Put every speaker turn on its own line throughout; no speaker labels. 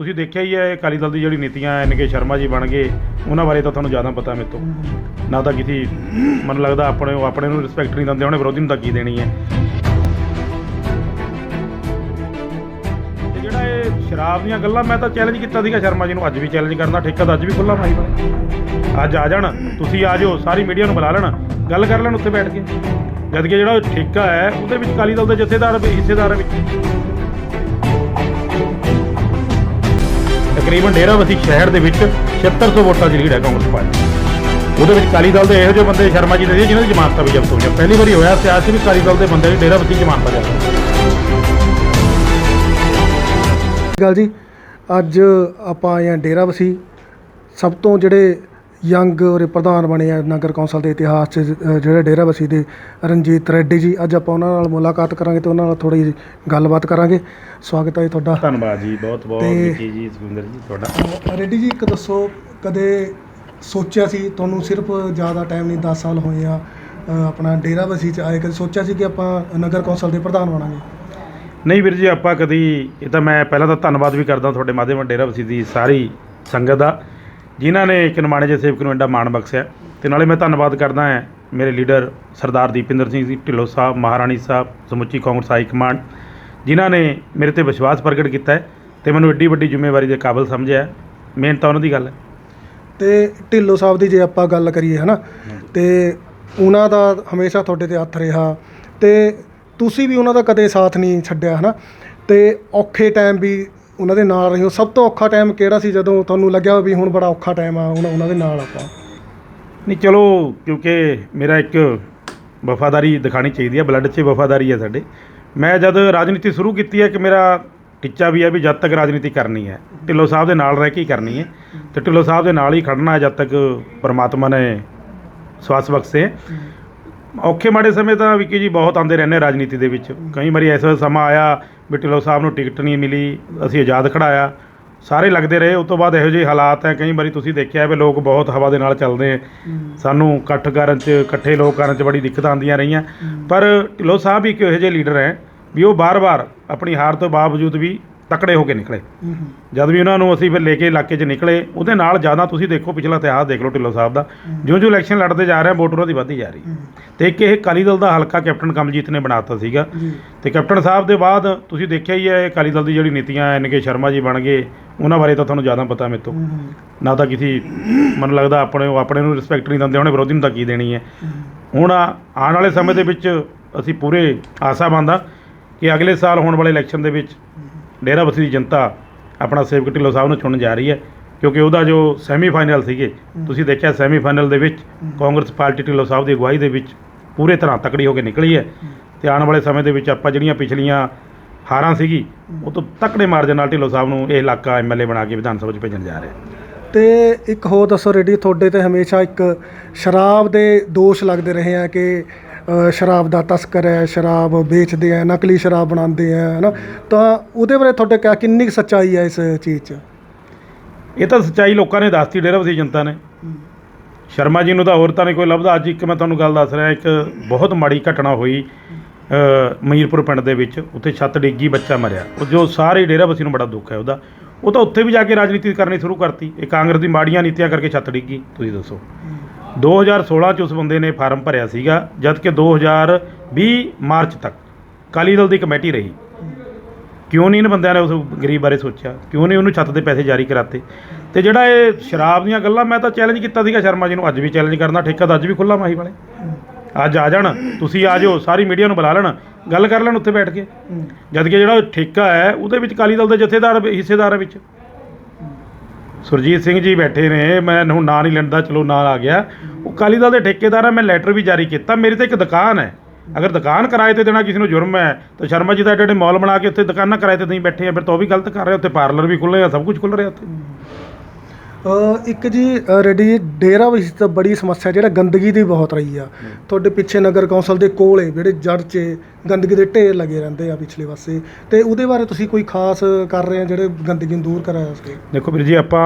ਤੁਸੀਂ ਦੇਖਿਆ ਹੀ ਹੈ ਅਕਾਲੀ ਦਲ ਦੀ ਜਿਹੜੀ ਨੀਤੀਆਂ ਐਨ ਕੇ ਸ਼ਰਮਾ ਜੀ ਬਣ ਗਏ, ਉਹਨਾਂ ਬਾਰੇ ਤਾਂ ਤੁਹਾਨੂੰ ਜ਼ਿਆਦਾ ਪਤਾ ਮੇਰੇ ਤੋਂ। ਨਾ ਤਾਂ ਕਿਸੇ, ਮੈਨੂੰ ਲੱਗਦਾ ਆਪਣੇ ਉਹ ਆਪਣੇ ਨੂੰ ਰਿਸਪੈਕਟ ਨਹੀਂ ਦਿੰਦੇ, ਉਹਨੇ ਵਿਰੋਧੀ ਨੂੰ ਤਾਂ ਕੀ ਦੇਣੀ ਹੈ। ਤੇ ਜਿਹੜਾ ਇਹ ਸ਼ਰਾਬ ਦੀਆਂ ਗੱਲਾਂ, ਮੈਂ ਤਾਂ ਚੈਲੰਜ ਕੀਤਾ ਸੀਗਾ ਸ਼ਰਮਾ ਜੀ ਨੂੰ, ਅੱਜ ਵੀ ਚੈਲੰਜ ਕਰਦਾ ਠੇਕਾ ਤਾਂ ਅੱਜ ਵੀ ਖੁੱਲਾ ਮਾਈ ਬਣੇ ਅੱਜ ਆ ਜਾਣ, ਤੁਸੀਂ ਆ ਜਾਓ, ਸਾਰੀ ਮੀਡੀਆ ਨੂੰ ਬੁਲਾ ਲੈਣ, ਗੱਲ ਕਰ ਲੈਣ ਉੱਥੇ ਬੈਠ ਕੇ। ਜਦ ਕਿ ਜਿਹੜਾ ਠੇਕਾ ਹੈ, ਉਹਦੇ ਵਿੱਚ ਅਕਾਲੀ ਦਲ ਦੇ ਜਥੇਦਾਰ ਹਿੱਸੇਦਾਰ ਵਿੱਚ ਤਕਰੀਬਨ ਡੇਰਾਬੱਸੀ ਸ਼ਹਿਰ ਦੇ ਵਿੱਚ 7600 ਵੋਟਾਂ ਦੀ ਲੀਡ ਹੈ ਕਾਂਗਰਸ ਪਾਰਟੀ ਉਹਦੇ ਵਿੱਚ ਅਕਾਲੀ ਦਲ ਦੇ ਇਹੋ ਜਿਹੇ ਬੰਦੇ ਸ਼ਰਮਾ ਜੀ ਦੇ ਸੀ ਜਿਨ੍ਹਾਂ ਦੀ ਜ਼ਮਾਨਤਾਂ ਵੀ ਜ਼ਬਤ ਹੋਈਆਂ ਪਹਿਲੀ ਵਾਰੀ ਹੋਇਆ ਸਿਆਸੀ ਵੀ ਅਕਾਲੀ ਦਲ ਦੇ ਬੰਦੇ ਦੀ ਡੇਰਾਬੱਸੀ ਜ਼ਮਾਨਤਾਂ ਜ਼ਬਤ
ਗੱਲ ਜੀ, ਅੱਜ ਆਪਾਂ ਆਏ ਹਾਂ ਡੇਰਾਬੱਸੀ ਸਭ ਤੋਂ ਜਿਹੜੇ ਯੰਗ ਔਰ ਪ੍ਰਧਾਨ ਬਣੇ ਆ ਨਗਰ ਕੌਂਸਲ ਦੇ ਇਤਿਹਾਸ 'ਚ ਜਿਹੜੇ ਡੇਰਾਬੱਸੀ ਦੇ ਰਣਜੀਤ ਰੈਡੀ ਜੀ ਅੱਜ ਆਪਾਂ ਉਹਨਾਂ ਨਾਲ ਮੁਲਾਕਾਤ ਕਰਾਂਗੇ ਤੇ ਉਹਨਾਂ ਨਾਲ ਥੋੜੀ ਜਿਹੀ ਗੱਲਬਾਤ ਕਰਾਂਗੇ। ਸਵਾਗਤ ਹੈ ਜੀ ਤੁਹਾਡਾ।
ਧੰਨਵਾਦ ਜੀ ਬਹੁਤ ਬਹੁਤ ਨਿੱਕੀ ਜੀ ਸੁਖਿੰਦਰ ਜੀ ਤੁਹਾਡਾ।
ਰੈਡੀ ਜੀ ਇੱਕ ਦੱਸੋ ਕਦੇ ਸੋਚਿਆ ਸੀ ਤੁਹਾਨੂੰ ਸਿਰਫ ਜ਼ਿਆਦਾ ਟਾਈਮ ਨਹੀਂ 10 ਸਾਲ ਹੋਏ ਆ ਆਪਣਾ ਡੇਰਾਬੱਸੀ 'ਚ ਆਏ ਕਦੇ ਸੋਚਿਆ ਸੀ ਕਿ ਆਪਾਂ ਨਗਰ ਕੌਂਸਲ ਦੇ ਪ੍ਰਧਾਨ ਬਣਾਂਗੇ?
ਨਹੀਂ ਵੀਰ ਜੀ ਆਪਾਂ ਕਦੀ ਇਹ ਤਾਂ ਮੈਂ ਪਹਿਲਾਂ ਤਾਂ ਧੰਨਵਾਦ ਵੀ ਕਰਦਾ ਤੁਹਾਡੇ ਮਾਧਿਅਮ ਡੇਰਾਬੱਸੀ ਦੀ ਸਾਰੀ ਸੰਗਤ ਦਾ। ਜਿਨ੍ਹਾਂ ਨੇ ਇੱਕ ਨਿਮਾਣੇ ਜਿਹੇ ਸੇਵਕ ਨੂੰ ਐਡਾ ਮਾਣ ਬਖਸ਼ਿਆ, ਤੇ ਨਾਲੇ ਮੈਂ ਧੰਨਵਾਦ ਕਰਦਾ ਹਾਂ ਮੇਰੇ ਲੀਡਰ ਸਰਦਾਰ ਦੀਪਿੰਦਰ ਸਿੰਘ ਜੀ, ਢਿੱਲੋਂ ਸਾਹਿਬ, ਮਹਾਰਾਣੀ ਸਾਹਿਬ, ਸਮੁੱਚੀ ਕਾਂਗਰਸ ਹਾਈ ਕਮਾਂਡ, ਜਿਨ੍ਹਾਂ ਨੇ ਮੇਰੇ ਤੇ ਵਿਸ਼ਵਾਸ ਪ੍ਰਗਟ ਕੀਤਾ ਹੈ ਤੇ ਮੈਨੂੰ ਐਡੀ ਵੱਡੀ ਜ਼ਿੰਮੇਵਾਰੀ ਦੇ ਕਾਬਿਲ ਸਮਝਿਆ ਹੈ। ਮੇਨ ਤਾਂ ਉਹਨਾਂ ਦੀ ਗੱਲ ਹੈ।
ਤੇ ਢਿੱਲੋਂ ਸਾਹਿਬ ਦੀ ਜੇ ਆਪਾਂ ਗੱਲ ਕਰੀਏ, ਹਨਾ? ਤੇ ਉਹਨਾਂ ਦਾ ਹਮੇਸ਼ਾ ਤੁਹਾਡੇ ਤੇ ਹੱਥ ਰਿਹਾ ਤੇ ਤੁਸੀਂ ਵੀ ਉਹਨਾਂ ਦਾ ਕਦੇ ਸਾਥ ਨਹੀਂ ਛੱਡਿਆ, ਹਨਾ? ਤੇ ਔਖੇ ਟਾਈਮ ਵੀ ਉਹਨਾਂ ਦੇ ਨਾਲ ਰਹੇ। ਹੋ ਸਭ ਤੋਂ ਔਖਾ ਟਾਈਮ ਕਿਹੜਾ ਸੀ ਜਦੋਂ ਤੁਹਾਨੂੰ ਲੱਗਿਆ ਵੀ ਹੁਣ ਬੜਾ ਔਖਾ ਟਾਈਮ ਆ, ਹੁਣ ਉਹਨਾਂ ਦੇ ਨਾਲ ਆਪਾਂ?
ਨਹੀਂ, ਚਲੋ, ਕਿਉਂਕਿ ਮੇਰਾ ਇੱਕ ਵਫਾਦਾਰੀ ਦਿਖਾਣੀ ਚਾਹੀਦੀ ਹੈ ਬਲੱਡ 'ਚ ਵਫਾਦਾਰੀ ਹੈ ਸਾਡੇ। ਮੈਂ ਜਦ ਰਾਜਨੀਤੀ ਸ਼ੁਰੂ ਕੀਤੀ ਹੈ ਕਿ ਮੇਰਾ ਟੀਚਾ ਵੀ ਹੈ ਵੀ ਜਦ ਤੱਕ ਰਾਜਨੀਤੀ ਕਰਨੀ ਹੈ। ਢਿੱਲੋਂ ਸਾਹਿਬ ਦੇ ਨਾਲ ਰਹਿ ਕੇ ਹੀ ਕਰਨੀ ਹੈ। ਤੇ ਢਿੱਲੋਂ ਸਾਹਿਬ ਦੇ ਨਾਲ ਹੀ ਖੜਨਾ ਹੈ ਜਦ ਤੱਕ ਪਰਮਾਤਮਾ ਨੇ ਸਵਾਸ ਬਖਸ਼ੇ। ਔਖੇ ਮਾੜੇ ਸਮੇਂ ਤਾਂ ਵਿੱਕੀ ਜੀ ਬਹੁਤ ਆਉਂਦੇ ਰਹਿੰਦੇ ਰਾਜਨੀਤੀ ਦੇ ਵਿੱਚ। ਕਈ ਵਾਰੀ ਐਸਾ ਸਮਾਂ ਆਇਆ ਵੀ ਢਿੱਲੋਂ ਸਾਹਿਬ ਨੂੰ ਟਿਕਟ ਨਹੀਂ ਮਿਲੀ ਅਸੀਂ ਆਜ਼ਾਦ ਖੜਾਇਆ ਸਾਰੇ ਲੱਗਦੇ ਰਹੇ ਉਸ ਤੋਂ ਬਾਅਦ ਇਹੋ ਜਿਹੇ ਹਾਲਾਤ ਹੈ ਕਈ ਵਾਰੀ ਤੁਸੀਂ ਦੇਖਿਆ ਵੀ ਲੋਕ ਬਹੁਤ ਹਵਾ ਦੇ ਨਾਲ ਚੱਲਦੇ ਆ ਸਾਨੂੰ ਇਕੱਠ ਕਰਨ 'ਚ ਇਕੱਠੇ ਲੋਕ ਕਰਨ 'ਚ ਬੜੀ ਦਿੱਕਤ ਆਉਂਦੀਆਂ ਰਹੀਆਂ। ਪਰ ਢਿੱਲੋਂ ਸਾਹਿਬ ਵੀ ਇੱਕ ਇਹੋ ਜਿਹੇ ਲੀਡਰ ਹੈ ਵੀ ਉਹ ਬਾਰ-ਬਾਰ ਆਪਣੀ ਹਾਰ ਤੋਂ ਬਾਵਜੂਦ ਵੀ ਤਕੜੇ ਹੋ ਕੇ ਨਿਕਲੇ। ਜਦ ਵੀ ਉਹਨਾਂ ਨੂੰ ਅਸੀਂ ਫਿਰ ਲੈ ਕੇ ਇਲਾਕੇ 'ਚ ਨਿਕਲੇ ਉਹਦੇ ਨਾਲ ਜ਼ਿਆਦਾ ਤੁਸੀਂ ਦੇਖੋ ਪਿਛਲਾ ਇਤਿਹਾਸ ਦੇਖ ਲਓ ਢਿੱਲੋਂ ਸਾਹਿਬ ਦਾ। ਜਿਉਂ-ਜਿਉਂ ਇਲੈਕਸ਼ਨ ਲੜਦੇ ਜਾ ਰਹੇ ਆ ਵੋਟ ਉਹਨਾਂ ਦੀ ਵੱਧਦੀ ਜਾ ਰਹੀ। ਤੇ ਇੱਕ ਇਹ ਅਕਾਲੀ ਦਲ ਦਾ ਹਲਕਾ ਕੈਪਟਨ ਕਮਲਜੀਤ ਨੇ ਬਣਾਤਾ ਸੀਗਾ। ਤੇ ਕੈਪਟਨ ਸਾਹਿਬ ਦੇ ਬਾਅਦ ਤੁਸੀਂ ਦੇਖਿਆ ਹੀ ਹੈ ਅਕਾਲੀ ਦਲ ਦੀ ਜਿਹੜੀ ਨੀਤੀਆਂ ਐਨ ਕੇ ਸ਼ਰਮਾ ਜੀ ਬਣ ਗਏ ਉਹਨਾਂ ਬਾਰੇ ਤਾਂ ਤੁਹਾਨੂੰ ਜ਼ਿਆਦਾ ਪਤਾ ਮੇਰੇ ਤੋਂ। ਨਾ ਤਾਂ ਕਿਸੇ ਮੈਨੂੰ ਲੱਗਦਾ ਆਪਣੇ ਉਹ ਆਪਣੇ ਨੂੰ ਰਿਸਪੈਕਟ ਨਹੀਂ ਦਿੰਦੇ ਉਹਨੇ ਵਿਰੋਧੀ ਨੂੰ ਤਾਂ ਕੀ ਦੇਣੀ ਹੈ। ਹੁਣ ਆਉਣ ਵਾਲੇ ਸਮੇਂ ਦੇ ਵਿੱਚ ਅਸੀਂ ਪੂਰੇ ਆਸਾਬੰਦ ਆ ਕਿ ਅਗਲੇ ਸਾਲ ਹੋਣ ਵਾਲੇ ਇਲੈਕਸ਼ਨ ਦੇ ਵਿੱਚ ਡੇਰਾਬੱਸੀ ਦੀ ਜਨਤਾ ਆਪਣਾ ਸੇਵਕ ਢਿੱਲੋਂ ਸਾਹਿਬ ਨੂੰ ਚੁਣਨ ਜਾ ਰਹੀ ਹੈ ਕਿਉਂਕਿ ਉਹਦਾ ਜੋ ਸੈਮੀਫਾਈਨਲ ਸੀਗੇ ਤੁਸੀਂ ਦੇਖਿਆ ਸੈਮੀਫਾਈਨਲ ਦੇ ਵਿੱਚ ਕਾਂਗਰਸ ਪਾਰਟੀ ਢਿੱਲੋਂ ਸਾਹਿਬ ਦੀ ਅਗਵਾਈ ਦੇ ਵਿੱਚ ਪੂਰੇ ਤਰ੍ਹਾਂ ਤਕੜੀ ਹੋ ਕੇ ਨਿਕਲੀ ਹੈ। ਤੇ ਆਉਣ ਵਾਲੇ ਸਮੇਂ ਦੇ ਵਿੱਚ ਆਪਾਂ ਜਿਹੜੀਆਂ ਪਿਛਲੀਆਂ ਹਾਰਾਂ ਸੀਗੀ ਉਹ ਤੋਂ ਤਕੜੇ ਮਾਰਜਨ ਨਾਲ ਢਿੱਲੋਂ ਸਾਹਿਬ ਨੂੰ ਇਹ ਇਲਾਕਾ ਐਮਐਲਏ ਬਣਾ ਕੇ ਵਿਧਾਨ ਸਭਾ 'ਚ ਭੇਜਣ ਜਾ ਰਿਹਾ।
ਤੇ ਇੱਕ ਹੋਰ ਦੱਸੋ ਰੈਡੀ ਤੁਹਾਡੇ ਤੇ ਹਮੇਸ਼ਾ ਇੱਕ ਸ਼ਰਾਬ ਦੇ ਦੋਸ਼ ਲੱਗਦੇ ਰਹੇ ਆ ਕਿ ਸ਼ਰਾਬ ਦਾ ਤਸਕਰ ਹੈ ਸ਼ਰਾਬ ਵੇਚਦੇ ਆ ਨਕਲੀ ਸ਼ਰਾਬ ਬਣਾਉਂਦੇ ਆ ਹਨਾ ਤਾਂ ਉਹਦੇ ਬਾਰੇ ਤੁਹਾਡੇ ਕਿਆ ਕਿੰਨੀ ਕੁ ਸੱਚਾਈ ਹੈ ਇਸ ਚੀਜ਼ 'ਚ?
ਇਹ ਤਾਂ ਸੱਚਾਈ ਲੋਕਾਂ ਨੇ ਦੱਸਤੀ ਡੇਰਾਬੱਸੀ ਜਨਤਾ ਨੇ। ਸ਼ਰਮਾ ਜੀ ਨੂੰ ਤਾਂ ਹੋਰ ਤਾਂ ਨਹੀਂ ਕੋਈ ਲੱਭਦਾ। ਅੱਜ ਇੱਕ ਮੈਂ ਤੁਹਾਨੂੰ ਗੱਲ ਦੱਸ ਰਿਹਾ ਇੱਕ ਬਹੁਤ ਮਾੜੀ ਘਟਨਾ ਹੋਈ ਅ, ਮੀਰਪੁਰ ਪਿੰਡ ਦੇ ਵਿੱਚ। ਉੱਥੇ ਛੱਤ ਡਿੱਗੀ ਬੱਚਾ ਮਰਿਆ। ਉਹ ਜੋ ਸਾਰੇ ਡੇਰਾਬੱਸੀ ਨੂੰ ਬੜਾ ਦੁੱਖ ਹੈ ਉਹਦਾ। ਉਹ ਤਾਂ ਉੱਥੇ ਵੀ ਜਾ ਕੇ ਰਾਜਨੀਤੀ ਕਰਨੀ ਸ਼ੁਰੂ ਕਰਤੀ। ਇਹ ਕਾਂਗਰਸ ਦੀ ਮਾੜੀਆਂ ਨੀਤੀਆਂ ਕਰਕੇ ਛੱਤ ਡਿੱਗੀ। ਤੁਸੀਂ ਦੱਸੋ। 2016 ਚ ਉਸ ਬੰਦੇ ਨੇ ਫਾਰਮ ਭਰਿਆ ਸੀਗਾ ਜਦ ਕਿ 2020 ਮਾਰਚ ਤੱਕ ਅਕਾਲੀ ਦਲ ਦੀ ਕਮੇਟੀ ਰਹੀ। ਕਿਉਂ ਨਹੀਂ ਇਹਨਾਂ ਬੰਦਿਆਂ ਨੇ ਉਸ ਗਰੀਬ ਬਾਰੇ ਸੋਚਿਆ? ਕਿਉਂ ਨਹੀਂ ਉਹਨੂੰ ਛੱਤ ਦੇ ਪੈਸੇ ਜਾਰੀ ਕਰਾਤੇ? ਤੇ ਜਿਹੜਾ ਇਹ ਸ਼ਰਾਬ ਦੀਆਂ ਗੱਲਾਂ ਮੈਂ ਤਾਂ ਚੈਲੰਜ ਕੀਤਾ ਸੀਗਾ ਸ਼ਰਮਾ ਜੀ ਨੂੰ ਅੱਜ ਵੀ ਚੈਲੰਜ ਕਰਨਾ ਠੇਕਾ ਤਾਂ ਅੱਜ ਵੀ ਖੁੱਲਾ ਮਾਹੀ ਵਾਲੇ। ਅੱਜ ਆ ਜਾਣ ਤੁਸੀਂ ਆ ਜਾਓ ਸਾਰੀ ਮੀਡੀਆ ਨੂੰ ਬੁਲਾ ਲੈਣ ਗੱਲ ਕਰ ਲੈਣ ਉੱਥੇ ਬੈਠ ਕੇ। ਜਦ ਕਿ ਜਿਹੜਾ ਠੇਕਾ ਹੈ ਉਹਦੇ ਵਿੱਚ ਅਕਾਲੀ ਦਲ ਦੇ ਜਥੇਦਾਰ ਹਿੱਸੇਦਾਰ ਹੈ ਵਿੱਚ। ਸੁਰਜੀਤ ਸਿੰਘ ਜੀ ਬੈਠੇ ਨੇ, ਮੈਂ ਹੁਣ ਨਾਂ ਨਹੀਂ ਲੈਂਦਾ, ਚਲੋ ਨਾਂ ਆ ਗਿਆ। ਉਹ ਅਕਾਲੀ ਦਲ ਦੇ ਠੇਕੇਦਾਰ ਆ, ਮੈਂ ਲੈਟਰ ਵੀ ਜਾਰੀ ਕੀਤਾ। ਮੇਰੀ ਤਾਂ ਇੱਕ ਦੁਕਾਨ ਹੈ। ਅਗਰ ਦੁਕਾਨ ਕਿਰਾਏ ਤੇ ਦੇਣਾ ਕਿਸੇ ਨੂੰ ਜੁਰਮ ਹੈ, ਤਾਂ ਸ਼ਰਮਾ ਜੀ ਦਾ ਐਡੇ ਐਡੇ ਮਾਲ ਬਣਾ ਕੇ ਉੱਥੇ ਦੁਕਾਨਾਂ ਕਿਰਾਏ ਤੇ ਨਹੀਂ ਬੈਠੇ ਆ, ਫਿਰ ਤਾਂ ਉਹ ਵੀ ਗਲਤ ਕਰ ਰਹੇ ਉੱਥੇ ਪਾਰਲਰ ਵੀ ਖੁੱਲ੍ਹੇ ਆ, ਸਭ ਕੁਝ ਖੁੱਲ੍ਹ ਰਿਹਾ ਉੱਥੇ।
ਇੱਕ ਜੀ ਰੈਡੀ ਜੀ ਡੇਰਾ ਵਿੱਚ ਤਾਂ ਬੜੀ ਸਮੱਸਿਆ ਜਿਹੜਾ ਗੰਦਗੀ ਦੀ ਬਹੁਤ ਰਹੀ ਆ। ਤੁਹਾਡੇ ਪਿੱਛੇ ਨਗਰ ਕੌਂਸਲ ਦੇ ਕੋਲੇ ਜਿਹੜੇ ਜੜ 'ਚ ਗੰਦਗੀ ਦੇ ਢੇਰ ਲੱਗੇ ਰਹਿੰਦੇ ਆ ਪਿਛਲੇ ਪਾਸੇ ਤੇ ਉਹਦੇ ਬਾਰੇ ਤੁਸੀਂ ਕੋਈ ਖਾਸ ਕਰ ਰਹੇ ਆ ਜਿਹੜੇ ਗੰਦਗੀ ਨੂੰ ਦੂਰ ਕਰਾਇਆ ਸਕੇ
ਦੇਖੋ ਵੀਰ ਜੀ ਆਪਾਂ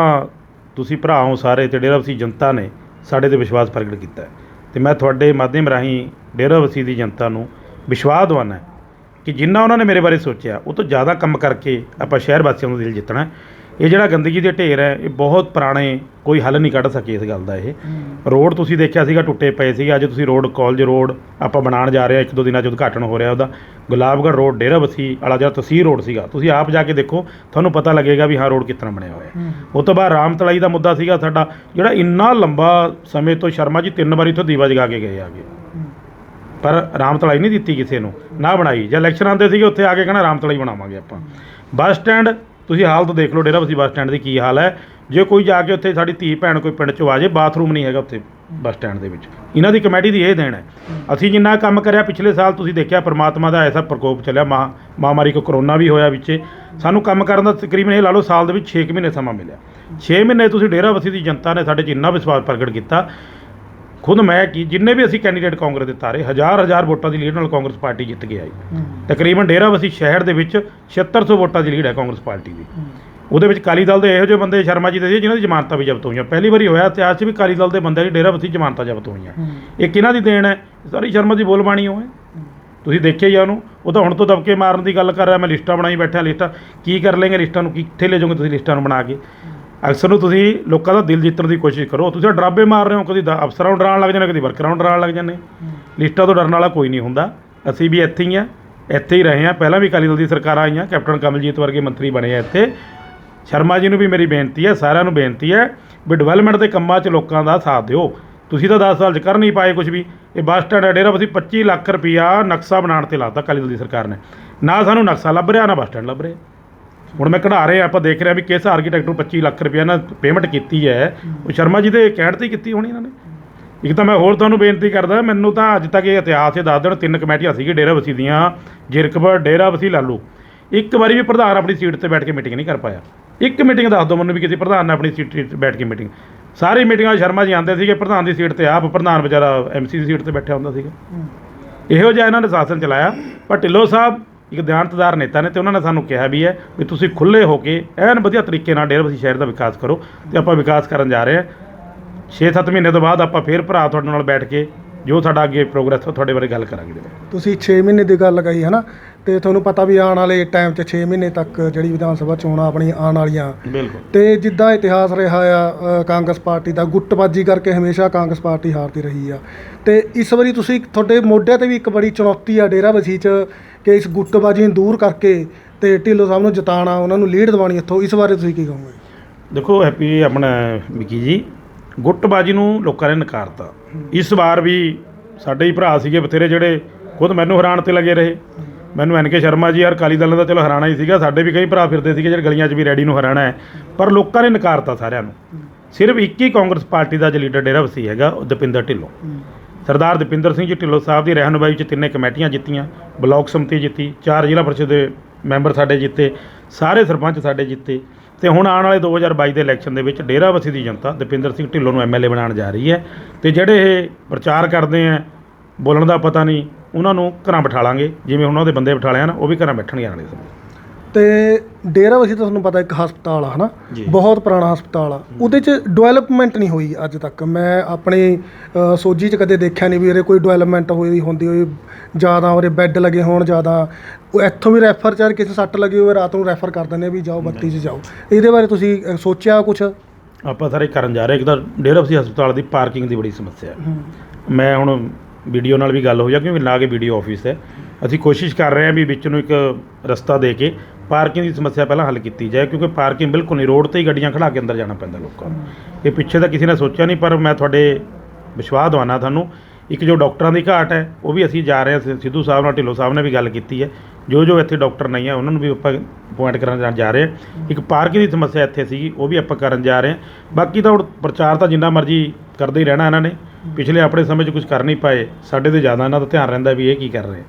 ਤੁਸੀਂ ਭਰਾ ਹੋ ਸਾਰੇ ਤੇ ਡੇਰਾਬੱਸੀ ਜਨਤਾ ਨੇ ਸਾਡੇ ਤੇ ਵਿਸ਼ਵਾਸ ਪ੍ਰਗਟ ਕੀਤਾ ਤੇ ਮੈਂ ਤੁਹਾਡੇ ਮਾਧਿਅਮ ਰਾਹੀਂ ਡੇਰਾਬੱਸੀ ਦੀ ਜਨਤਾ ਨੂੰ ਵਿਸ਼ਵਾਸ ਹੈ ਕਿ ਜਿੰਨਾ ਉਹਨਾਂ ਨੇ ਮੇਰੇ ਬਾਰੇ ਸੋਚਿਆ ਉਹ ਤੋਂ ਜ਼ਿਆਦਾ ਕੰਮ ਕਰਕੇ ਆਪਾਂ ਸ਼ਹਿਰ ਵਾਸੀਆਂ ਨੂੰ ਦਿਲ ਜਿੱਤਣਾ। ਇਹ ਜਿਹੜਾ ਗੰਦਗੀ ਦੇ ਢੇਰ ਹੈ ਇਹ ਬਹੁਤ ਪੁਰਾਣੇ ਕੋਈ ਹੱਲ ਨਹੀਂ ਕੱਢ ਸਕੇ ਇਸ ਗੱਲ ਦਾ ਇਹ। ਰੋਡ ਤੁਸੀਂ ਦੇਖਿਆ ਸੀਗਾ ਟੁੱਟੇ ਪਏ ਸੀਗੇ। ਅੱਜ ਤੁਸੀਂ ਰੋਡ ਕਾਲਜ ਰੋਡ ਆਪਾਂ ਬਣਾਉਣ ਜਾ ਰਹੇ ਹਾਂ ਇੱਕ ਦੋ ਦਿਨਾਂ 'ਚ ਉਦਘਾਟਨ ਹੋ ਰਿਹਾ ਉਹਦਾ। ਗੁਲਾਬਗੜ੍ਹ ਰੋਡ ਡੇਰਾ ਬਸੀ ਵਾਲਾ ਜਿਹੜਾ ਤਹਿਸੀਲ ਰੋਡ ਸੀਗਾ ਤੁਸੀਂ ਆਪ ਜਾ ਕੇ ਦੇਖੋ ਤੁਹਾਨੂੰ ਪਤਾ ਲੱਗੇਗਾ ਵੀ ਹਾਂ ਰੋਡ ਕਿਸ ਤਰ੍ਹਾਂ ਬਣਿਆ ਹੋਇਆ ਉਹ ਤੋਂ ਬਾਅਦ ਰਾਮ ਤਲਾਈ ਦਾ ਮੁੱਦਾ ਸੀਗਾ ਸਾਡਾ ਜਿਹੜਾ ਇੰਨਾ ਲੰਬਾ ਸਮੇਂ ਤੋਂ ਸ਼ਰਮਾ ਜੀ ਤਿੰਨ ਵਾਰੀ ਇੱਥੋਂ ਦੀਵਾ ਜਗਾ ਕੇ ਗਏ ਆਗੇ ਪਰ ਰਾਮ ਤਲਾਈ ਨਹੀਂ ਦਿੱਤੀ ਕਿਸੇ ਨੂੰ ਨਾ ਬਣਾਈ। ਜੇ ਇਲੈਕਸ਼ਨ ਆਉਂਦੇ ਸੀਗੇ ਉੱਥੇ ਆ ਕੇ ਕਹਿਣਾ ਰਾਮ ਤਲਾਈ ਬਣਾਵਾਂਗੇ ਆਪਾਂ। ਬੱਸ ਸਟੈਂਡ ਤੁਸੀਂ ਹਾਲਤ ਦੇਖ ਲਓ ਡੇਰਾ ਬਸੀ ਬੱਸ ਸਟੈਂਡ ਦੀ ਕੀ ਹਾਲ ਹੈ। ਜੇ ਕੋਈ ਜਾ ਕੇ ਉੱਥੇ ਸਾਡੀ ਧੀ ਭੈਣ ਕੋਈ ਪਿੰਡ ਚੋਂ ਆ ਜੇ, ਬਾਥਰੂਮ ਨਹੀਂ ਹੈਗਾ ਉੱਥੇ ਬੱਸ ਸਟੈਂਡ ਦੇ ਵਿੱਚ। ਇਹਨਾਂ ਦੀ ਕਮੇਟੀ ਦੀ ਇਹ ਦੇਣ ਹੈ। ਅਸੀਂ ਜਿੰਨਾ ਕੰਮ ਕਰਿਆ ਪਿਛਲੇ ਸਾਲ ਤੁਸੀਂ ਦੇਖਿਆ ਪ੍ਰਮਾਤਮਾ ਦਾ ਐਸਾ ਪ੍ਰਕੋਪ ਚੱਲਿਆ, ਮਹਾ ਮਹਾਮਾਰੀ ਕੋ ਕਰੋਨਾ ਵੀ ਹੋਇਆ ਵਿੱਚੇ। ਸਾਨੂੰ ਕੰਮ ਕਰਨ ਦਾ ਤਕਰੀਬਨ ਇਹ ਲਾ ਲਓ ਸਾਲ ਦੇ ਵਿੱਚ 6 ਮਹੀਨੇ ਸਮਾਂ ਮਿਲਿਆ। 6 ਮਹੀਨੇ ਤੁਸੀਂ ਡੇਰਾ ਬਸੀ ਦੀ ਜਨਤਾ ਨੇ ਸਾਡੇ 'ਚ ਇੰਨਾ ਵਿਸ਼ਵਾਸ ਪ੍ਰਗਟ ਕੀਤਾ ਖੁਦ ਮੈਂ ਕੀ ਜਿੰਨੇ ਵੀ ਅਸੀਂ ਕੈਂਡੀਡੇਟ ਕਾਂਗਰਸ ਦੇ ਤਾਰੇ ਹਜ਼ਾਰ ਹਜ਼ਾਰ ਵੋਟਾਂ ਦੀ ਲੀਡ ਨਾਲ ਕਾਂਗਰਸ ਪਾਰਟੀ ਜਿੱਤ ਕੇ ਆਈ। ਤਕਰੀਬਨ ਡੇਰਾਬੱਸੀ ਸ਼ਹਿਰ ਦੇ ਵਿੱਚ 7600 ਵੋਟਾਂ ਦੀ ਲੀਡ ਹੈ ਕਾਂਗਰਸ ਪਾਰਟੀ ਦੀ। ਉਹਦੇ ਵਿੱਚ ਕਾਲੀ ਦਲ ਦੇ ਇਹੋ ਜਿਹੇ ਬੰਦੇ ਸ਼ਰਮਾ ਜੀ ਦੇ ਸੀ ਜਿਨ੍ਹਾਂ ਦੀ ਜ਼ਮਾਨਤਾਂ ਵੀ ਜ਼ਬਤ ਹੋਈਆਂ। ਪਹਿਲੀ ਵਾਰੀ ਹੋਇਆ ਇਤਿਹਾਸ 'ਚ ਵੀ ਕਾਲੀ ਦਲ ਦੇ ਬੰਦਿਆਂ ਦੀ ਡੇਰਾਬੱਸੀ ਜ਼ਮਾਨਤਾਂ ਜ਼ਬਤ ਹੋਈਆਂ। ਇਹ ਕਿਹਨਾਂ ਦੀ ਦੇਣ ਹੈ। ਸਾਰੀ ਸ਼ਰਮਾ ਦੀ ਬੋਲਬਾਣੀ ਉਹ। ਹੈ। ਤੁਸੀਂ ਦੇਖਿਆ ਹੀ ਆ ਉਹਨੂੰ। ਉਹ ਤਾਂ ਹੁਣ ਤੋਂ ਦਬਕੇ ਮਾਰਨ ਦੀ ਗੱਲ ਕਰ ਰਿਹਾ। ਮੈਂ ਲਿਸਟਾਂ ਬਣਾਈ ਬੈਠਾ ਲਿਸਟਾਂ। ਕੀ ਕਰ ਲੈਂਗੇ ਲਿਸਟਾਂ ਨੂੰ ਕਿੱਥੇ ਲੈ ਜਾਓਗੇ ਤੁਸੀਂ ਲਿਸਟਾਂ ਨੂੰ ਬਣਾ ਕੇ? ਅਕਸਰ ਨੂੰ ਤੁਸੀਂ ਲੋਕਾਂ ਦਾ ਦਿਲ ਜਿੱਤਣ ਦੀ ਕੋਸ਼ਿਸ਼ ਕਰੋ। ਤੁਸੀਂ ਡਰਾਬੇ ਮਾਰ ਰਹੇ ਹੋ ਕਦੀ ਦ- ਅਫਸਰਾਂ ਨੂੰ ਡਰਾਉਣ ਲੱਗ ਜਾਂਦੇ ਕਦੀ ਵਰਕਰਾਂ ਨੂੰ ਡਰਾਉਣ ਲੱਗ ਜਾਂਦੇ ਲਿਸਟਾਂ ਤੋਂ ਡਰਨ ਵਾਲਾ ਕੋਈ ਨਹੀਂ ਹੁੰਦਾ। ਅਸੀਂ ਵੀ ਇੱਥੇ ਹੀ ਆ ਇੱਥੇ ਹੀ ਰਹੇ ਹਾਂ। ਪਹਿਲਾਂ ਵੀ ਅਕਾਲੀ ਦਲ ਦੀ ਸਰਕਾਰਾਂ ਆਈਆਂ ਕੈਪਟਨ ਕਮਲਜੀਤ ਵਰਗੇ ਮੰਤਰੀ ਬਣੇ ਆ ਇੱਥੇ। ਸ਼ਰਮਾ ਜੀ ਨੂੰ ਵੀ ਮੇਰੀ ਬੇਨਤੀ ਹੈ ਸਾਰਿਆਂ ਨੂੰ ਬੇਨਤੀ ਹੈ ਵੀ ਡਿਵੈਲਪਮੈਂਟ ਦੇ ਕੰਮਾਂ 'ਚ ਲੋਕਾਂ ਦਾ ਸਾਥ ਦਿਓ। ਤੁਸੀਂ ਤਾਂ 10 ਸਾਲ 'ਚ ਕਰ ਨਹੀਂ ਪਾਏ ਕੁਝ ਵੀ। ਇਹ ਬੱਸ ਸਟੈਂਡ ਡੇਰਾ ਬਸੀ 25 ਲੱਖ ਰੁਪਈਆ ਨਕਸ਼ਾ ਬਣਾਉਣ ਤੇ ਲਾਤਾ ਅਕਾਲੀ ਦਲ ਦੀ ਸਰਕਾਰ ਨੇ। ਨਾ ਸਾਨੂੰ ਨਕਸ਼ਾ ਲੱਭ ਰਿਹਾ ਨਾ ਬੱਸ ਸਟੈਂਡ ਲੱਭ ਰਿਹਾ। ਹੁਣ ਮੈਂ ਕਢਾ ਰਿਹਾ ਆਪਾਂ ਦੇਖ ਰਿਹਾ ਵੀ ਕਿਸ ਆਰਕੀਟੈਕਟ ਨੂੰ 25 ਲੱਖ ਰੁਪਇਆ ਨਾ ਪੇਮੈਂਟ ਕੀਤੀ ਹੈ। ਉਹ ਸ਼ਰਮਾ ਜੀ ਦੇ ਕਹਿਣ ਤੇ ਹੀ ਕੀਤੀ ਹੋਣੀ ਇਹਨਾਂ ਨੇ। ਇੱਕ ਤਾਂ ਮੈਂ ਹੋਰ ਤੁਹਾਨੂੰ ਬੇਨਤੀ ਕਰਦਾ ਮੈਨੂੰ ਤਾਂ ਅੱਜ ਤੱਕ ਇਹ ਇਤਿਹਾਸ 'ਚ ਦੱਸ ਦੇਣ ਤਿੰਨ ਕਮੇਟੀਆਂ ਸੀਗੀ ਡੇਰਾ ਬਸੀ ਦੀਆਂ ਜਿਰਕਪੁਰ ਡੇਰਾ ਬਸੀ ਲਾਲੂ। ਇੱਕ ਵਾਰੀ ਵੀ ਪ੍ਰਧਾਨ ਆਪਣੀ ਸੀਟ ਤੇ ਬੈਠ ਕੇ ਮੀਟਿੰਗ ਨਹੀਂ ਕਰ ਪਾਇਆ। ਇੱਕ ਮੀਟਿੰਗ ਦੱਸ ਦਿਓ ਮੈਨੂੰ ਵੀ ਕਿਸੇ ਪ੍ਰਧਾਨ ਨੇ ਆਪਣੀ ਸੀਟ ਤੇ ਬੈਠ ਕੇ ਮੀਟਿੰਗ ਸਾਰੀ ਮੀਟਿੰਗਾਂ ਸ਼ਰਮਾ ਜੀ ਆਉਂਦੇ ਸੀਗੇ ਪ੍ਰਧਾਨ ਦੀ ਸੀਟ ਤੇ ਆਪ ਪ੍ਰਧਾਨ ਵਿਚਾਰਾ ਐਮਸੀ ਦੀ ਸੀਟ ਤੇ ਬੈਠਿਆ ਹੁੰਦਾ ਸੀਗਾ। ਇਹੋ ਜਿਹਾ ਇਹਨਾਂ ਨੇ ਸ਼ਾਸਨ ਚਲਾਇਆ ਪਰ ਢਿੱਲੋਂ ਸਾਹਿਬ ਇੱਕ ਦਿਆਨਤਦਾਰ ਨੇਤਾ ਨੇ ਤੇ ਉਹਨਾਂ ਨੇ ਸਾਨੂੰ ਕਿਹਾ ਵੀ ਹੈ ਵੀ ਤੁਸੀਂ ਖੁੱਲੇ ਹੋ ਕੇ ਐਨ ਵਧੀਆ ਤਰੀਕੇ ਨਾਲ ਡੇਰਾਬੱਸੀ ਸ਼ਹਿਰ ਦਾ ਵਿਕਾਸ ਕਰੋ ਤੇ ਆਪਾਂ ਵਿਕਾਸ ਕਰਨ ਜਾ ਰਹੇ ਹਾਂ। 6-7 ਮਹੀਨੇ ਤੋਂ ਬਾਅਦ ਆਪਾਂ ਫੇਰ ਭਰਾ ਤੁਹਾਡੇ ਨਾਲ ਬੈਠ ਕੇ ਜੋ ਸਾਡਾ ਅੱਗੇ ਪ੍ਰੋਗਰੈਸ ਤੁਹਾਡੇ ਬਾਰੇ ਗੱਲ ਕਰਾਂਗੇ।
ਤੁਸੀਂ 6 ਮਹੀਨੇ ਦੀ ਗੱਲ ਲਗਾਈ ਹੈ ਨਾ ਤੇ ਤੁਹਾਨੂੰ ਪਤਾ ਵੀ ਆਉਣ ਵਾਲੇ ਟਾਈਮ 'ਚ 6 ਮਹੀਨੇ ਤੱਕ ਜਿਹੜੀ ਵਿਧਾਨ ਸਭਾ ਚੋਣਾਂ ਆਪਣੀ ਆਉਣ ਵਾਲੀਆਂ।
ਬਿਲਕੁਲ।
ਤੇ ਜਿੱਦਾਂ ਇਤਿਹਾਸ ਰਿਹਾ ਆ ਅ, ਕਾਂਗਰਸ ਪਾਰਟੀ ਦਾ ਗੁੱਟਬਾਜੀ ਕਰਕੇ ਹਮੇਸ਼ਾ ਕਾਂਗਰਸ ਪਾਰਟੀ ਹਾਰਦੀ ਰਹੀ ਆ। ਤੇ ਇਸ ਵਾਰੀ ਤੁਸੀਂ ਤੁਹਾਡੇ ਮੋਢਿਆਂ ਤੇ ਵੀ ਇੱਕ ਬੜੀ ਚੁਣੌਤੀ ਆ ਡੇਰਾ ਬਸੀ 'ਚ ਕਿ ਇਸ ਗੁੱਟਬਾਜੀ ਨੂੰ ਦੂਰ ਕਰਕੇ ਤੇ ਢਿੱਲੋਂ ਸਾਹਿਬ ਨੂੰ ਜਿਤਾਉਣਾ ਉਹਨਾਂ ਨੂੰ ਲੀਡ ਦਿਵਾਉਣੀ ਇੱਥੋਂ ਇਸ ਬਾਰੇ ਤੁਸੀਂ ਕੀ ਕਹੋਗੇ?
ਦੇਖੋ ਹੈਪੀ ਆਪਣਾ ਵਿਕੀ ਜੀ ਗੁੱਟਬਾਜੀ ਨੂੰ ਲੋਕਾਂ ਨੇ ਨਕਾਰਤਾ। ਇਸ ਵਾਰ ਵੀ ਸਾਡੇ ਹੀ ਭਰਾ ਸੀਗੇ ਬਥੇਰੇ ਜਿਹੜੇ ਖੁਦ ਮੈਨੂੰ ਹੈਰਾਨ ਤੇ ਲੱਗੇ ਰਹੇ। ਮੈਨੂੰ ਐਨ ਕੇ ਸ਼ਰਮਾ ਜੀ, ਯਾਰ ਕਾਲੀ ਦਲ ਦਾ ਚਲੋ ਹਰਾਣਾ ਹੀ ਸੀਗਾ, ਸਾਡੇ ਵੀ ਕਈ ਭਰਾ ਫਿਰਦੇ ਸੀਗੇ ਜਿਹੜੇ ਗਲੀਆਂ 'ਚ ਵੀ ਰੈਡੀ ਨੂੰ ਹਰਾਣਾ ਹੈ। ਪਰ ਲੋਕਾਂ ਨੇ ਨਕਾਰਤਾ ਸਾਰਿਆਂ ਨੂੰ। ਸਿਰਫ ਇੱਕ ਹੀ ਕਾਂਗਰਸ ਪਾਰਟੀ ਦਾ ਜੋ ਲੀਡਰ ਡੇਰਾ ਵਸੀ ਹੈਗਾ, ਉਹ ਦਪਿੰਦਰ ਢਿੱਲੋਂ। ਸਰਦਾਰ ਦਪਿੰਦਰ ਸਿੰਘ ਜੀ ਢਿੱਲੋਂ ਸਾਹਿਬ ਦੀ ਰਹਿਨੁਮਾਈ 'ਚ ਤਿੰਨੇ ਕਮੇਟੀਆਂ ਜਿੱਤੀਆਂ, ਬਲਾਕ ਸਮਿਤੀ ਜਿੱਤੀ, ਚਾਰ ਜ਼ਿਲ੍ਹਾ ਪਰਿਸ਼ਦ ਦੇ ਮੈਂਬਰ ਸਾਡੇ ਜਿੱਤੇ, ਸਾਰੇ ਸਰਪੰਚ ਸਾਡੇ ਜਿੱਤੇ ਤੇ ਹੁਣ ਆਉਣ ਵਾਲੇ 2022 ਦੇ ਇਲੈਕਸ਼ਨ ਦੇ ਵਿੱਚ ਡੇਰਾਬੱਸੀ ਦੀ ਜਨਤਾ ਦਪਿੰਦਰ ਸਿੰਘ ਢਿੱਲੋਂ ਨੂੰ ਐਮਐਲਏ ਬਣਾਉਣ ਜਾ ਰਹੀ ਹੈ ਤੇ ਜਿਹੜੇ ਇਹ ਪ੍ਰਚਾਰ ਕਰਦੇ ਆ ਬੋਲਣ ਦਾ ਪਤਾ ਨਹੀਂ ਉਹਨਾਂ ਨੂੰ ਘਰਾਂ ਬਿਠਾ ਲਾਂਗੇ ਜਿਵੇਂ ਉਹਨਾਂ ਦੇ ਬੰਦੇ ਬਿਠਾ ਲਿਆ ਨਾ ਉਹ ਵੀ ਘਰਾਂ ਬੈਠਣਗੇ ਵਾਲੇ ਸਮੇਂ।
ਤੇ ਡੇਰਾ ਵਸੀ ਤਾਂ ਤੁਹਾਨੂੰ ਪਤਾ ਇੱਕ ਹਸਪਤਾਲ ਆ ਹਨਾ। ਬਹੁਤ ਪੁਰਾਣਾ ਹਸਪਤਾਲ ਆ। ਉਹਦੇ 'ਚ ਡਿਵੈਲਪਮੈਂਟ ਨਹੀਂ ਹੋਈ ਅੱਜ ਤੱਕ। ਮੈਂ ਆਪਣੀ ਅ, ਸੋਝੀ 'ਚ ਕਦੇ ਦੇਖਿਆ ਨਹੀਂ ਵੀ ਇਹਦੇ ਕੋਈ ਡਿਵੈਲਪਮੈਂਟ ਹੋਈ ਹੁੰਦੀ ਹੋਈ। ਜ਼ਿਆਦਾ ਉਹਦੇ ਬੈੱਡ ਲੱਗੇ ਹੋਣ ਜ਼ਿਆਦਾ। ਉਹ ਇੱਥੋਂ ਵੀ ਰੈਫਰ ਚਾਰ ਕਿਸੇ ਸੱਟ ਲੱਗੀ ਹੋਵੇ ਰਾਤ ਨੂੰ ਰੈਫਰ ਕਰ ਦਿੰਦੇ ਆ ਵੀ ਜਾਓ ਬੱਤੀ 'ਚ ਜਾਓ। ਇਹਦੇ ਬਾਰੇ ਤੁਸੀਂ ਅ, ਸੋਚਿਆ ਕੁਝ
ਆਪਾਂ ਸਾਰੇ ਕਰਨ ਜਾ ਰਹੇ ਇੱਕ ਤਾਂ ਡੇਰਾ ਬਸੀ ਹਸਪਤਾਲ ਦੀ ਪਾਰਕਿੰਗ ਦੀ ਬੜੀ ਸਮੱਸਿਆ ਹੈ। ਮੈਂ ਹੁਣ ਵੀਡੀਓ ਨਾਲ ਵੀ ਗੱਲ ਹੋ ਜਾ, ਕਿਉਂਕਿ ਨਾ ਕੇ ਵੀਡੀਓ ਆਫਿਸ ਹੈ। ਅਸੀਂ ਕੋਸ਼ਿਸ਼ ਕਰ ਰਹੇ ਹਾਂ ਵੀ ਵਿੱਚ ਨੂੰ ਇੱਕ ਰਸਤਾ ਦੇ ਕੇ ਪਾਰਕਿੰਗ ਦੀ ਸਮੱਸਿਆ ਪਹਿਲਾਂ ਹੱਲ ਕੀਤੀ ਜਾਏ, ਕਿਉਂਕਿ ਪਾਰਕਿੰਗ ਬਿਲਕੁਲ ਨਹੀਂ, ਰੋਡ ਤੇ ਹੀ ਗੱਡੀਆਂ ਖੜਾ ਕੇ ਅੰਦਰ ਜਾਣਾ ਪੈਂਦਾ ਲੋਕਾਂ ਨੂੰ। ਇਹ ਪਿੱਛੇ ਤਾਂ ਕਿਸੇ ਨੇ ਸੋਚਿਆ ਨਹੀਂ, ਪਰ ਮੈਂ ਤੁਹਾਡੇ ਵਿਸ਼ਵਾਸ ਦਵਾਨਾ ਤੁਹਾਨੂੰ, ਇੱਕ ਜੋ ਡਾਕਟਰਾਂ ਦੀ ਘਾਟ ਹੈ, ਉਹ ਵੀ ਅਸੀਂ ਜਾ ਰਹੇ ਹਾਂ। ਸਿੱਧੂ ਸਾਹਿਬ ਨਾਲ, ਢਿੱਲੋਂ ਸਾਹਿਬ ਨੇ ਵੀ ਗੱਲ ਕੀਤੀ ਹੈ। ਜੋ ਜੋ ਇੱਥੇ ਡਾਕਟਰ ਨਹੀਂ ਹੈ, ਉਹਨਾਂ ਨੂੰ ਵੀ ਆਪਾਂ ਪੁਆਇੰਟ ਕਰਨ ਜਾ ਰਹੇ ਹਾਂ। ਇੱਕ ਪਾਰਕਿੰਗ ਦੀ ਸਮੱਸਿਆ ਇੱਥੇ ਸੀਗੀ, ਉਹ ਵੀ ਆਪਾਂ ਕਰਨ ਜਾ ਰਹੇ ਹਾਂ। ਬਾਕੀ ਤਾਂ ਹੁਣ ਪ੍ਰਚਾਰ ਤਾਂ ਜਿੰਨਾ ਮਰਜ਼ੀ ਕਰਦੇ ਹੀ ਰਹਿਣਾ ਇਹਨਾਂ ਨੇ। ਪਿਛਲੇ ਆਪਣੇ ਸਮੇਂ 'ਚ ਕੁਝ ਕਰ ਨਹੀਂ ਪਾਏ ਸਾਡੇ ਤੇ ਜ਼ਿਆਦਾ ਇਹਨਾਂ ਦਾ ਧਿਆਨ ਰਹਿੰਦਾ ਵੀ ਇਹ ਕੀ ਕਰ ਰਹੇ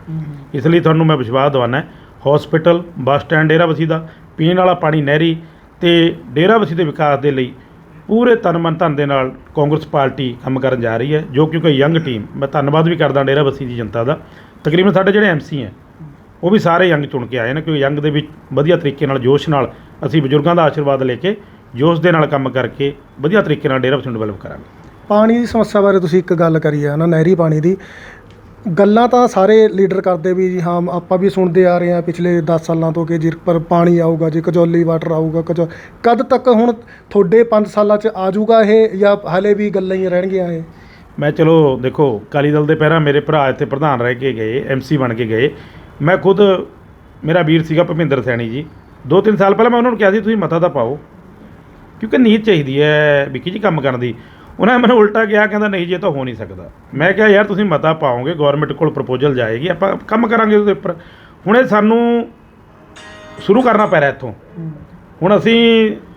ਇਸ ਲਈ ਤੁਹਾਨੂੰ ਮੈਂ ਵਿਸ਼ਵਾਸ ਦਿਵਾਨਾ ਹਸਪੀਟਲ ਬੱਸ ਸਟੈਂਡ ਡੇਰਾਬੱਸੀ ਦਾ ਪੀਣ ਵਾਲਾ ਪਾਣੀ ਨਹਿਰੀ ਤੇ ਡੇਰਾਬੱਸੀ ਦੇ ਵਿਕਾਸ ਦੇ ਲਈ ਪੂਰੇ ਤਨ ਮਨ ਧਨ ਦੇ ਨਾਲ ਕਾਂਗਰਸ ਪਾਰਟੀ ਕੰਮ ਕਰਨ ਜਾ ਰਹੀ ਹੈ ਜੋ ਕਿਉਂਕਿ ਯੰਗ ਟੀਮ ਮੈਂ ਧੰਨਵਾਦ ਵੀ ਕਰਦਾ ਡੇਰਾਬੱਸੀ ਦੀ ਜਨਤਾ ਦਾ। ਤਕਰੀਬਨ ਸਾਡੇ ਜਿਹੜੇ ਐਮਸੀ ਹੈ ਉਹ ਵੀ ਸਾਰੇ ਯੰਗ ਚੁਣ ਕੇ ਆਏ ਨੇ ਕਿਉਂਕਿ ਯੰਗ ਦੇ ਵਿੱਚ ਵਧੀਆ ਤਰੀਕੇ ਨਾਲ ਜੋਸ਼ ਨਾਲ ਅਸੀਂ ਬਜ਼ੁਰਗਾਂ ਦਾ ਆਸ਼ੀਰਵਾਦ ਲੈ ਕੇ ਜੋਸ਼ ਦੇ ਨਾਲ ਕੰਮ ਕਰਕੇ ਵਧੀਆ ਤਰੀਕੇ ਨਾਲ ਡੇਰਾਬੱਸੀ ਨੂੰ ਡਿਵੈਲਪ ਕਰਾਂਗੇ।
ਪਾਣੀ ਦੀ ਸਮੱਸਿਆ ਬਾਰੇ ਤੁਸੀਂ ਇੱਕ ਗੱਲ ਕਰੀ ਹੈ ਨਾ, ਨਹਿਰੀ ਪਾਣੀ ਦੀ। ਗੱਲਾਂ ਤਾਂ ਸਾਰੇ ਲੀਡਰ ਕਰਦੇ ਵੀ ਜੀ, ਹਾਂ, ਆਪਾਂ ਵੀ ਸੁਣਦੇ ਆ ਰਹੇ ਹਾਂ ਪਿਛਲੇ 10 ਸਾਲਾਂ ਤੋਂ ਕਿ ਜੀਰਕਪੁਰ ਪਾਣੀ ਆਊਗਾ, ਜੀ ਕਜੌਲੀ ਵਾਟਰ ਆਊਗਾ, ਕਜੌ, ਕਦ ਤੱਕ ਹੁਣ ਤੁਹਾਡੇ 5 ਸਾਲਾਂ 'ਚ ਆ ਜਾਊਗਾ ਇਹ ਜਾਂ ਹਲੇ ਵੀ ਗੱਲਾਂ ਹੀ ਰਹਿਣਗੀਆਂ ਇਹ?
ਮੈਂ ਚਲੋ, ਦੇਖੋ, ਅਕਾਲੀ ਦਲ ਦੇ ਪਹਿਰਾਂ ਮੇਰੇ ਭਰਾ ਇੱਥੇ ਪ੍ਰਧਾਨ ਰਹਿ ਕੇ ਗਏ ਐਮਸੀ ਬਣ ਕੇ ਗਏ। ਮੈਂ ਖੁਦ ਮੇਰਾ ਵੀਰ ਸੀਗਾ ਭੁਪਿੰਦਰ ਸੈਣੀ ਜੀ। ਦੋ ਤਿੰਨ ਸਾਲ ਪਹਿਲਾਂ ਮੈਂ ਉਹਨਾਂ ਨੂੰ ਕਿਹਾ ਸੀ, ਤੁਸੀਂ ਮਤਾ ਤਾਂ ਪਾਓ, ਕਿਉਂਕਿ ਨੀਤ ਚਾਹੀਦੀ ਹੈ ਵਿੱਕੀ ਜੀ ਕੰਮ ਕਰਨ ਦੀ। ਉਹਨਾਂ ਨੇ ਮੈਨੂੰ ਉਲਟਾ ਕਿਹਾ ਕਹਿੰਦਾ ਨਹੀਂ ਜੀ ਇਹ ਤਾਂ ਹੋ ਨਹੀਂ ਸਕਦਾ। ਮੈਂ ਕਿਹਾ ਯਾਰ ਤੁਸੀਂ ਮਤਾ ਪਾਓਗੇ ਗਵਰਨਮੈਂਟ ਕੋਲ ਪ੍ਰਪੋਜ਼ਲ ਜਾਏਗੀ ਆਪਾਂ ਕੰਮ ਕਰਾਂਗੇ ਉਹਦੇ ਉੱਪਰ। ਹੁਣ ਇਹ ਸਾਨੂੰ ਸ਼ੁਰੂ ਕਰਨਾ ਪੈ ਰਿਹਾ ਇੱਥੋਂ। ਹੁਣ ਅਸੀਂ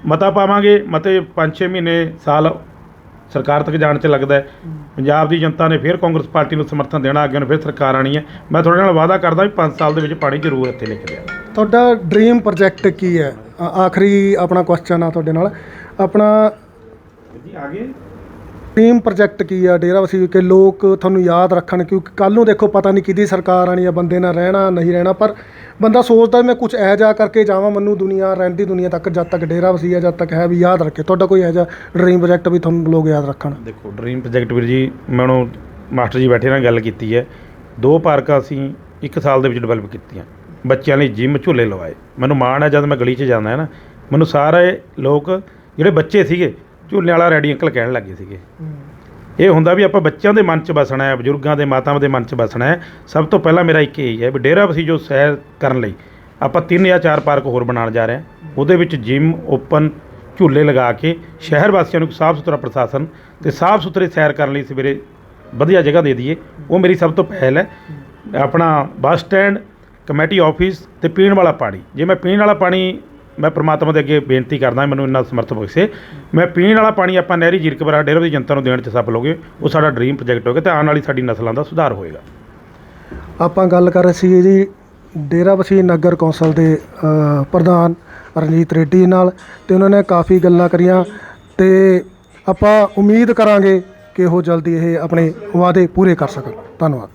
ਮਤਾ ਪਾਵਾਂਗੇ ਮਤੇ 5-6 ਮਹੀਨੇ ਸਾਲ ਸਰਕਾਰ ਤੱਕ ਜਾਣ 'ਚ ਲੱਗਦਾ ਹੈ। ਪੰਜਾਬ ਦੀ ਜਨਤਾ ਨੇ ਫਿਰ ਕਾਂਗਰਸ ਪਾਰਟੀ ਨੂੰ ਸਮਰਥਨ ਦੇਣਾ ਅੱਗੇ ਨੂੰ ਫਿਰ ਸਰਕਾਰ ਆਣੀ ਹੈ। ਮੈਂ ਤੁਹਾਡੇ ਨਾਲ ਵਾਅਦਾ ਕਰਦਾ ਵੀ 5 ਸਾਲ ਦੇ ਵਿੱਚ ਪਾਣੀ ਜ਼ਰੂਰ ਇੱਥੇ ਲਿਖ ਦਿਆ
ਤੁਹਾਡਾ ਡ੍ਰੀਮ ਪ੍ਰੋਜੈਕਟ ਕੀ ਹੈ? ਆਖਰੀ ਆਪਣਾ ਕੁਐਸਚਨ ਆ ਤੁਹਾਡੇ ਨਾਲ। ਆਪਣਾ
ਜੀ ਆਗੇ
ਡ੍ਰੀਮ ਪ੍ਰੋਜੈਕਟ ਕੀ ਆ ਡੇਰਾ ਵਸੀ? ਕਿ ਲੋਕ ਤੁਹਾਨੂੰ ਯਾਦ ਰੱਖਣ, ਕਿਉਂਕਿ ਕੱਲ ਨੂੰ ਦੇਖੋ ਪਤਾ ਨਹੀਂ ਕਿਹਦੀ ਸਰਕਾਰ ਆਣੀ ਆ, ਬੰਦੇ ਨਾਲ ਰਹਿਣਾ, ਨਹੀਂ ਰਹਿਣਾ, ਪਰ ਬੰਦਾ ਸੋਚਦਾ ਮੈਂ ਕੁਝ ਇਹੋ ਜਿਹਾ ਕਰਕੇ ਜਾਵਾਂ, ਮੈਨੂੰ ਦੁਨੀਆ, ਰਹਿੰਦੀ ਦੁਨੀਆ ਤੱਕ ਜਦ ਤੱਕ ਡੇਰਾ ਵਸੀ ਆ, ਜਦ ਤੱਕ ਹੈ ਵੀ ਯਾਦ ਰੱਖੇ। ਤੁਹਾਡਾ ਕੋਈ ਇਹੋ ਜਿਹਾ ਡ੍ਰੀਮ ਪ੍ਰੋਜੈਕਟ ਵੀ ਤੁਹਾਨੂੰ ਲੋਕ ਯਾਦ ਰੱਖਣ?
ਦੇਖੋ ਡ੍ਰੀਮ ਪ੍ਰੋਜੈਕਟ ਵੀਰ ਜੀ, ਮੈਂ ਉਹਨੂੰ ਮਾਸਟਰ ਜੀ ਬੈਠੇ ਨਾਲ ਗੱਲ ਕੀਤੀ ਹੈ। ਦੋ ਪਾਰਕਾਂ ਅਸੀਂ ਇੱਕ ਸਾਲ ਦੇ ਵਿੱਚ ਡਿਵੈਲਪ ਕੀਤੀਆਂ। ਬੱਚਿਆਂ ਲਈ ਜਿਮ ਝੂਲੇ ਲਵਾਏ। ਮੈਨੂੰ ਮਾਣ ਹੈ ਜਦ ਮੈਂ ਗਲੀ 'ਚ ਜਾਂਦਾ ਹੈ ਨਾ, ਮੈਨੂੰ ਸਾਰੇ ਲੋਕ, ਜਿਹੜੇ ਬੱਚੇ ਸੀਗੇ ਝੂਲੇ ਵਾਲਾ ਰੈਡੀ ਅੰਕਲ ਕਹਿਣ ਲੱਗੇ ਸੀਗੇ। ਇਹ ਹੁੰਦਾ ਵੀ ਆਪਾਂ ਬੱਚਿਆਂ ਦੇ ਮਨ 'ਚ ਵਸਣਾ ਹੈ ਬਜ਼ੁਰਗਾਂ ਦੇ ਮਾਤਾਵਾਂ ਦੇ ਮਨ 'ਚ ਵਸਣਾ ਹੈ ਸਭ ਤੋਂ ਪਹਿਲਾਂ ਮੇਰਾ ਇੱਕ ਇਹ ਹੈ ਵੀ ਡੇਰਾ ਬਸੀ ਜੋ ਸੈਰ ਕਰਨ ਲਈ ਆਪਾਂ ਤਿੰਨ ਜਾਂ ਚਾਰ ਪਾਰਕ ਹੋਰ ਬਣਾਉਣ ਜਾ ਰਹੇ ਹਾਂ। ਉਹਦੇ ਵਿੱਚ ਜਿਮ ਓਪਨ ਝੂਲੇ ਲਗਾ ਕੇ ਸ਼ਹਿਰ ਵਾਸੀਆਂ ਨੂੰ ਸਾਫ਼ ਸੁਥਰਾ ਪ੍ਰਸ਼ਾਸਨ ਤੇ ਸਾਫ਼ ਸੁਥਰੇ ਸੈਰ ਕਰਨ ਲਈ ਸਵੇਰੇ ਵਧੀਆ ਜਗ੍ਹਾ ਦੇ ਦਈਏ ਉਹ ਮੇਰੀ ਸਭ ਤੋਂ ਪਹਿਲ ਹੈ। ਆਪਣਾ ਬੱਸ ਸਟੈਂਡ ਕਮੇਟੀ ਆਫਿਸ ਤੇ ਪੀਣ ਵਾਲਾ ਪਾਣੀ। ਜੇ ਮੈਂ ਪੀਣ ਵਾਲਾ ਪਾਣੀ ਮੈਂ ਪ੍ਰਮਾਤਮਾ ਦੇ ਅੱਗੇ ਬੇਨਤੀ ਕਰਦਾ ਮੈਨੂੰ ਇੰਨਾ ਸਮਰਥ ਬਖਸ਼ੇ। ਮੈਂ ਪੀਣ ਵਾਲਾ ਪਾਣੀ ਆਪਾਂ ਨਹਿਰੀ ਜੀਰਕਪੁਰਾ ਡੇਰੇ ਦੀ ਜਨਤਾ ਨੂੰ ਦੇਣ 'ਚ ਸਫਲ ਹੋਗੇ ਉਹ ਸਾਡਾ ਡ੍ਰੀਮ ਪ੍ਰੋਜੈਕਟ ਹੋਗਾ ਤੇ ਆਉਣ ਵਾਲੀ ਸਾਡੀ ਨਸਲਾਂ ਦਾ ਸੁਧਾਰ ਹੋਏਗਾ।
ਆਪਾਂ ਗੱਲ ਕਰ ਰਹੇ ਸੀ ਜੀ ਡੇਰਾ ਵਸੀ ਨਗਰ ਕੌਂਸਲ ਦੇ ਪ੍ਰਧਾਨ ਰਣਜੀਤ ਰੈਡੀ ਨਾਲ ਤੇ ਉਹਨਾਂ ਨੇ ਕਾਫੀ ਗੱਲਾਂ ਕਰੀਆਂ ਤੇ ਆਪਾਂ ਉਮੀਦ ਕਰਾਂਗੇ ਕਿ ਉਹ ਜਲਦੀ ਇਹ ਆਪਣੇ ਵਾਅਦੇ ਪੂਰੇ ਕਰ ਸਕਣ। ਧੰਨਵਾਦ।